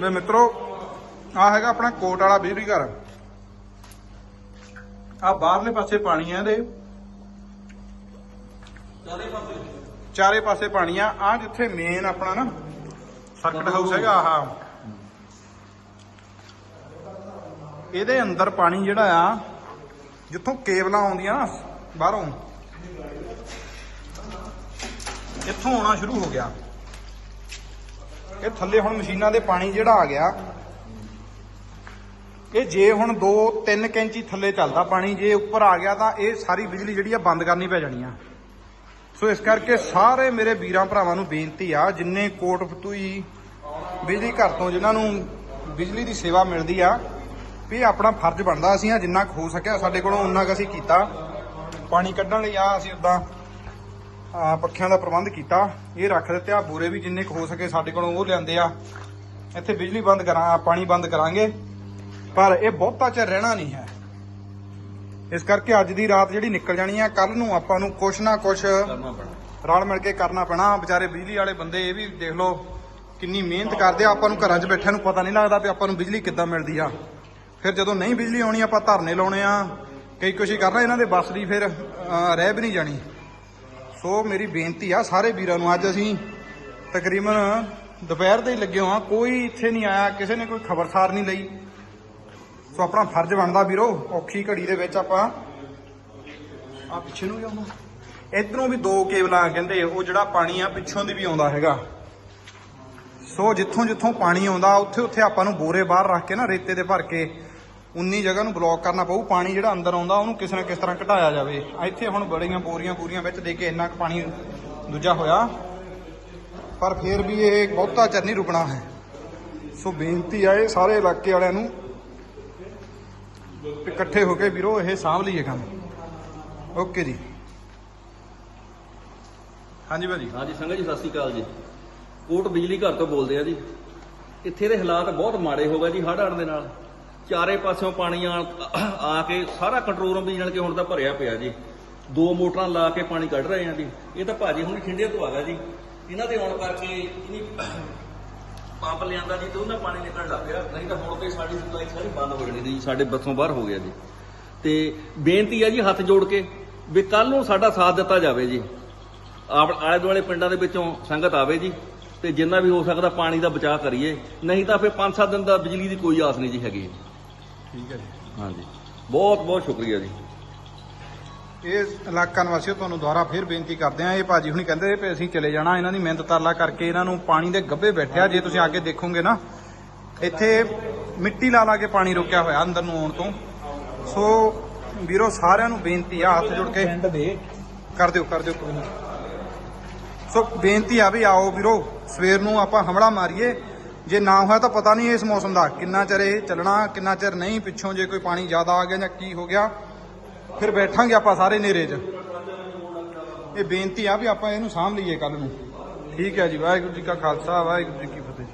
ਵੇ ਮਿੱਤਰੋ ਆ ਹੈਗਾ ਆਪਣਾ ਕੋਟ ਵਾਲਾ ਬਿਜਲੀ ਘਰ। ਆ ਬਾਹਰਲੇ ਪਾਸੇ ਪਾਣੀ ਆ ਇਹਦੇ। ਚਾਰੇ ਪਾਸੇ। ਪਾਣੀ ਆ। ਆ ਜਿੱਥੇ ਮੇਨ ਆਪਣਾ ਨਾ ਸਰਕਟ ਹਾਊਸ ਹੈਗਾ ਆਹ। ਇਹਦੇ ਅੰਦਰ ਪਾਣੀ ਜਿਹੜਾ ਆ ਜਿੱਥੋਂ ਕੇਬਲਾਂ ਆਉਂਦੀਆਂ ਨਾ ਬਾਹਰੋਂ ਇੱਥੋਂ ਆਉਣਾ ਸ਼ੁਰੂ ਹੋ ਗਿਆ। ਇਹ ਥੱਲੇ ਹੁਣ ਮਸ਼ੀਨਾਂ ਦੇ ਪਾਣੀ ਜਿਹੜਾ ਆ ਗਿਆ, ਇਹ ਜੇ ਹੁਣ 2-3 ਕੈਂਚੀ ਥੱਲੇ ਚੱਲਦਾ ਪਾਣੀ, ਜੇ ਉੱਪਰ ਆ ਗਿਆ ਤਾਂ ਇਹ ਸਾਰੀ ਬਿਜਲੀ ਜਿਹੜੀ ਆ ਬੰਦ ਕਰਨੀ ਪੈ ਜਾਣੀ ਆ। ਸੋ ਇਸ ਕਰਕੇ ਸਾਰੇ ਮੇਰੇ ਵੀਰਾਂ ਭਰਾਵਾਂ ਨੂੰ ਬੇਨਤੀ ਆ, ਜਿੰਨੇ ਕੋਟ ਫਤੂਈ ਬਿਜਲੀ ਘਰ ਤੋਂ ਜਿਨ੍ਹਾਂ ਨੂੰ ਬਿਜਲੀ ਦੀ ਸੇਵਾ ਮਿਲਦੀ ਆ, ਵੀ ਆਪਣਾ ਫਰਜ਼ ਬਣਦਾ ਅਸੀਂ ਆ, ਜਿੰਨਾ ਕੁ ਹੋ ਸਕਿਆ ਸਾਡੇ ਕੋਲੋਂ, ਉਨਾ ਕੁ ਅਸੀਂ ਕੀਤਾ। ਪਾਣੀ ਕੱਢਣ ਲਈ ਆ ਅਸੀਂ ਉਦਾਂ ਪੱਖਿਆਂ ਦਾ ਪ੍ਰਬੰਧ ਕੀਤਾ। ਇਹ ਰੱਖ ਦਿੱਤੇ ਆ। ਬੂਰੇ ਵੀ ਜਿੰਨੇ ਕੁ ਹੋ ਸਕੇ ਸਾਡੇ ਕੋਲੋਂ ਉਹ ਲਿਆਂਦੇ ਆ। ਇੱਥੇ ਬਿਜਲੀ ਬੰਦ ਕਰਾਂ ਪਾਣੀ ਬੰਦ ਕਰਾਂਗੇ। ਪਰ ਇਹ ਬਹੁਤਾ ਚਿਰ ਰਹਿਣਾ ਨਹੀਂ ਹੈ। ਇਸ ਕਰਕੇ ਅੱਜ ਦੀ ਰਾਤ ਜਿਹੜੀ ਨਿਕਲ ਜਾਣੀ ਆ ਕੱਲ ਨੂੰ ਆਪਾਂ ਨੂੰ ਕੁਛ ਨਾ ਕੁਛ ਰਲ ਮਿਲ ਕੇ ਕਰਨਾ ਪੈਣਾ। ਵਿਚਾਰੇ ਬਿਜਲੀ ਵਾਲੇ ਬੰਦੇ ਇਹ ਵੀ ਦੇਖ ਲਓ ਕਿੰਨੀ ਮਿਹਨਤ ਕਰਦੇ ਆ। ਆਪਾਂ ਨੂੰ ਘਰਾਂ 'ਚ ਬੈਠਿਆਂ ਨੂੰ ਪਤਾ ਨਹੀਂ ਲੱਗਦਾ ਵੀ ਆਪਾਂ ਨੂੰ ਬਿਜਲੀ ਕਿੱਦਾਂ ਮਿਲਦੀ ਆ। ਫਿਰ ਜਦੋਂ ਨਹੀਂ ਬਿਜਲੀ ਆਉਣੀ ਆਪਾਂ ਧਰਨੇ ਲਾਉਣੇ ਆ। ਕਈ ਕੁਛ ਹੀ ਕਰਨਾ ਇਹਨਾਂ ਦੇ ਬੱਸ ਦੀ ਫਿਰ ਰਹਿ ਵੀ ਨਹੀਂ ਜਾਣੀ। ਸੋ ਮੇਰੀ ਬੇਨਤੀ ਆ ਸਾਰੇ ਵੀਰਾਂ ਨੂੰ, ਅੱਜ ਅਸੀਂ ਤਕਰੀਬਨ ਦੁਪਹਿਰ ਦੇ ਹੀ ਲੱਗੇ ਹਾਂ। ਕੋਈ ਇੱਥੇ ਨਹੀਂ ਆਇਆ, ਕਿਸੇ ਨੇ ਕੋਈ ਖਬਰਸਾਰ ਨਹੀਂ ਲਈ। ਸੋ ਆਪਣਾ ਫਰਜ਼ ਬਣਦਾ ਵੀਰੋ, ਔਖੀ ਘੜੀ ਦੇ ਵਿੱਚ ਆਪਾਂ ਆ ਪਿੱਛੇ ਨੂੰ ਵੀ ਆਉਣਾ ਇਧਰੋਂ ਵੀ ਦੋ ਕੇਬਲਾਂ ਕਹਿੰਦੇ, ਉਹ ਜਿਹੜਾ ਪਾਣੀ ਆ, ਪਿੱਛੋਂ ਦੀ ਵੀ ਆਉਂਦਾ ਹੈਗਾ। ਸੋ ਜਿੱਥੋਂ ਜਿੱਥੋਂ ਪਾਣੀ ਆਉਂਦਾ ਉੱਥੇ ਉੱਥੇ ਆਪਾਂ ਨੂੰ ਬੋਰੇ ਬਾਹਰ ਰੱਖ ਕੇ ਨਾ, ਰੇਤੇ ਦੇ ਭਰ ਕੇ ਉਨੀ ਜਗ੍ਹਾ ਨੂੰ ਬਲੌਕ ਕਰਨਾ ਪਊ, ਪਾਣੀ ਜਿਹੜਾ ਅੰਦਰ ਆਉਂਦਾ, ਉਹਨੂੰ ਕਿਸੇ ਨਾ ਕਿਸ ਤਰ੍ਹਾਂ ਘਟਾਇਆ ਜਾਵੇ। ਇੱਥੇ ਹੁਣ ਬੜੀਆਂ ਬੋਰੀਆਂ ਬੋਰੀਆਂ ਵਿੱਚ ਦੇ ਕੇ ਇੰਨਾ ਕੁ ਪਾਣੀ ਦੂਜਾ ਹੋਇਆ। ਪਰ ਫਿਰ ਵੀ ਇਹ ਬਹੁਤਾ ਚਿਰ ਨਹੀਂ ਰੁਕਣਾ ਹੈ। ਸੋ ਬੇਨਤੀ ਆ ਇਹ ਸਾਰੇ ਇਲਾਕੇ ਵਾਲਿਆਂ ਨੂੰ, ਇਕੱਠੇ ਹੋ ਕੇ ਵੀਰੋ, ਇਹ ਸਾਂਭ ਲਈਏ ਕੰਮ। ਓਕੇ ਜੀ। ਹਾਂਜੀ ਭਾਜੀ। ਹਾਂਜੀ, ਸੰਗਤ ਜੀ, ਸਤਿ ਸ਼੍ਰੀ ਅਕਾਲ ਜੀ। ਕੋਟ ਬਿਜਲੀ ਘਰ ਤੋਂ ਬੋਲਦੇ ਆ ਜੀ। ਇੱਥੇ ਦੇ ਹਾਲਾਤ ਬਹੁਤ ਮਾੜੇ ਹੋ ਗਏ ਜੀ, ਹੜ੍ਹ ਆਉਣ ਦੇ ਨਾਲ। ਚਾਰੇ ਪਾਸਿਓਂ ਪਾਣੀ ਆ ਆ ਕੇ ਸਾਰਾ ਕੰਟਰੋਲ ਰੂਮ ਵੀ ਜਾਣ ਕੇ ਹੁਣ ਤਾਂ ਭਰਿਆ ਪਿਆ ਜੀ। ਦੋ ਮੋਟਰਾਂ ਲਾ ਕੇ ਪਾਣੀ ਕੱਢ ਰਹੇ ਆ ਜੀ। ਇਹ ਤਾਂ ਭਾਜੀ ਹੁਣ ਠੰਡੇ ਤੋਂ ਆ ਗਿਆ ਜੀ। ਇਹਨਾਂ ਦੇ ਆਉਣ ਕਰਕੇ ਇਹਨੀ ਪੰਪ ਲਿਆਂਦਾ ਜੀ ਤੇ ਉਹਨਾਂ ਪਾਣੀ ਨਿਕਲਣ ਲੱਗ ਪਿਆ। ਨਹੀਂ ਤਾਂ ਹੁਣ ਤੇ ਸਾਡੀ ਸਪਲਾਈ ਸਾਰੀ ਬੰਦ ਹੋ ਜਾਣੀ ਜੀ। ਸਾਡੇ ਬੱਸੋਂ ਬਾਹਰ ਹੋ ਗਿਆ ਜੀ। ਤੇ ਬੇਨਤੀ ਹੈ ਜੀ ਹੱਥ ਜੋੜ ਕੇ ਵੀ ਕੱਲ ਨੂੰ ਸਾਡਾ ਸਾਥ ਦਿੱਤਾ ਜਾਵੇ ਜੀ। ਆਪ ਆਲੇ ਦੁਆਲੇ ਪਿੰਡਾਂ ਦੇ ਵਿੱਚੋਂ ਸੰਗਤ ਆਵੇ ਜੀ ਤੇ ਜਿੰਨਾ ਵੀ ਹੋ ਸਕਦਾ ਪਾਣੀ ਦਾ ਬਚਾਅ ਕਰੀਏ। ਨਹੀਂ ਤਾਂ ਫਿਰ 5-7 ਦਿਨ ਦਾ ਬਿਜਲੀ ਦੀ ਕੋਈ ਆਸ ਨਹੀਂ ਜੀ ਹੈਗੀ। ਠੀਕ ਹੈ ਜੀ। ਹਾਂਜੀ। ਬਹੁਤ ਬਹੁਤ ਸ਼ੁਕਰੀਆ ਜੀ। ਇਹ ਇਲਾਕਾ ਨਿਵਾਸੀਓ ਤੁਹਾਨੂੰ ਦੁਬਾਰਾ ਫੇਰ ਬੇਨਤੀ ਕਰਦੇ ਆ ਇਹ ਭਾਜੀ ਹੁਣੀ ਕਹਿੰਦੇ ਵੀ ਅਸੀਂ ਚਲੇ ਜਾਣਾ ਇਹਨਾਂ ਦੀ ਮਿਹਨਤ ਤਰਲਾ ਕਰਕੇ ਇਹਨਾਂ ਨੂੰ ਪਾਣੀ ਦੇ ਗੱਭੇ ਬੈਠਿਆ ਜੇ ਤੁਸੀਂ ਅੱਗੇ ਦੇਖੋਗੇ ਨਾ ਇੱਥੇ ਮਿੱਟੀ ਲਾ ਲਾ ਕੇ ਪਾਣੀ ਰੋਕਿਆ ਹੋਇਆ ਅੰਦਰ ਨੂੰ ਆਉਣ ਤੋਂ। ਸੋ ਵੀਰੋ ਸਾਰਿਆਂ ਨੂੰ ਬੇਨਤੀ ਆ ਹੱਥ ਜੋੜ ਕੇ ਦੇ। ਕਰ ਦਿਓ ਕਰ ਦਿਓ ਕੋਈ ਨਾ। ਸੋ ਬੇਨਤੀ ਆ ਵੀ ਆਓ ਵੀਰੋ ਸਵੇਰ ਨੂੰ ਆਪਾਂ ਹਮਲਾ ਮਾਰੀਏ ਜੇ ਨਾ ਹੋਇਆ ਤਾਂ ਪਤਾ ਨਹੀਂ ਇਸ ਮੌਸਮ ਦਾ ਕਿੰਨਾ ਚਿਰ ਇਹ ਚੱਲਣਾ, ਕਿੰਨਾ ਚਿਰ ਨਹੀਂ, ਪਿੱਛੋਂ ਜੇ ਕੋਈ ਪਾਣੀ ਜ਼ਿਆਦਾ ਆ ਗਿਆ ਜਾਂ ਕੀ ਹੋ ਗਿਆ, ਫਿਰ ਬੈਠਾਂਗੇ ਆਪਾਂ ਸਾਰੇ ਨੇਰੇ 'ਚ। ਇਹ ਬੇਨਤੀ ਆ ਵੀ ਆਪਾਂ ਇਹਨੂੰ ਸਾਂਭ ਲਈਏ ਕੱਲ ਨੂੰ। ਠੀਕ ਹੈ ਜੀ, ਵਾਹਿਗੁਰੂ ਜੀ ਕਾ ਖਾਲਸਾ, ਵਾਹਿਗੁਰੂ ਜੀ ਕੀ ਫਤਿਹ।